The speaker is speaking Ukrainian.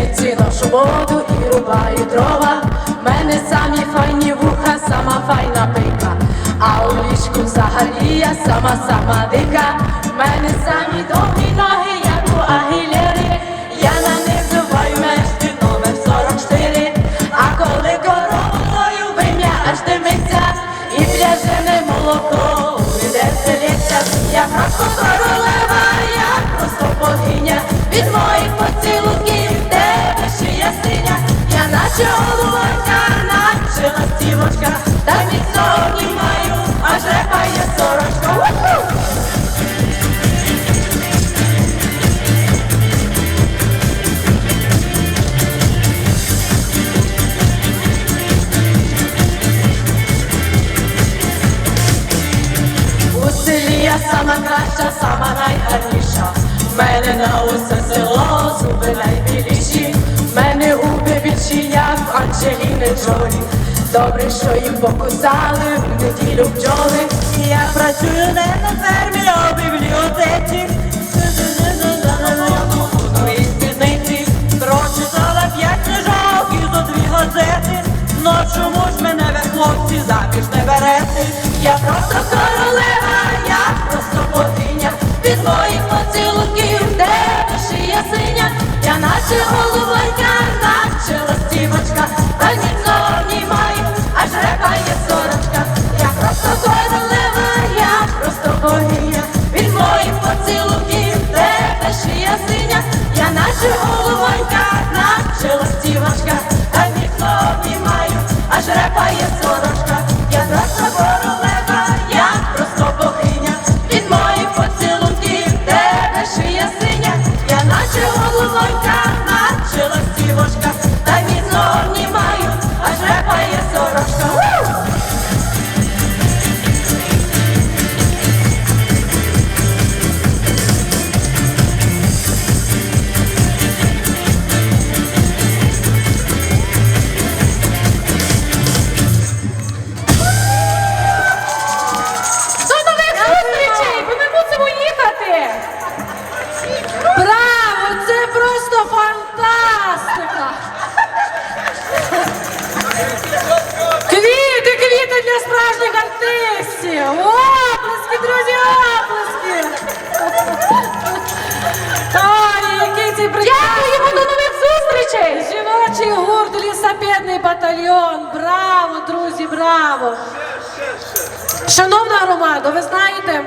житті нашу воду і рубаю дрова. Мене самі файні вуха, сама файна пика, а у ліжку взагалі я сама сама дика, мене самі доміна. Та міцно обнімаю, аж репає сорочка. У селі я сама краща, сама найгарніша. Мене на усе село зуби найбіліші. Мене губи більші, як Анджеліни Джолі. Добре, що їм покусали в неділю бджоли. Я працюю не на фермі, а в бібліотеці. Нові спідниці п'ять книжок і зо дві. Но чому ж мене ви, хлопці, заміж не берете? Я просто богиня. Від моїх поцілунків тебе шия синя. Я наче для справжніх артистів! Оплески, друзі, оплески! Ой, який цей Дякуємо до нових зустрічей! Жіночий гурт лісапедний батальйон. Браво, друзі, браво! Шановна громада, ви знаєте,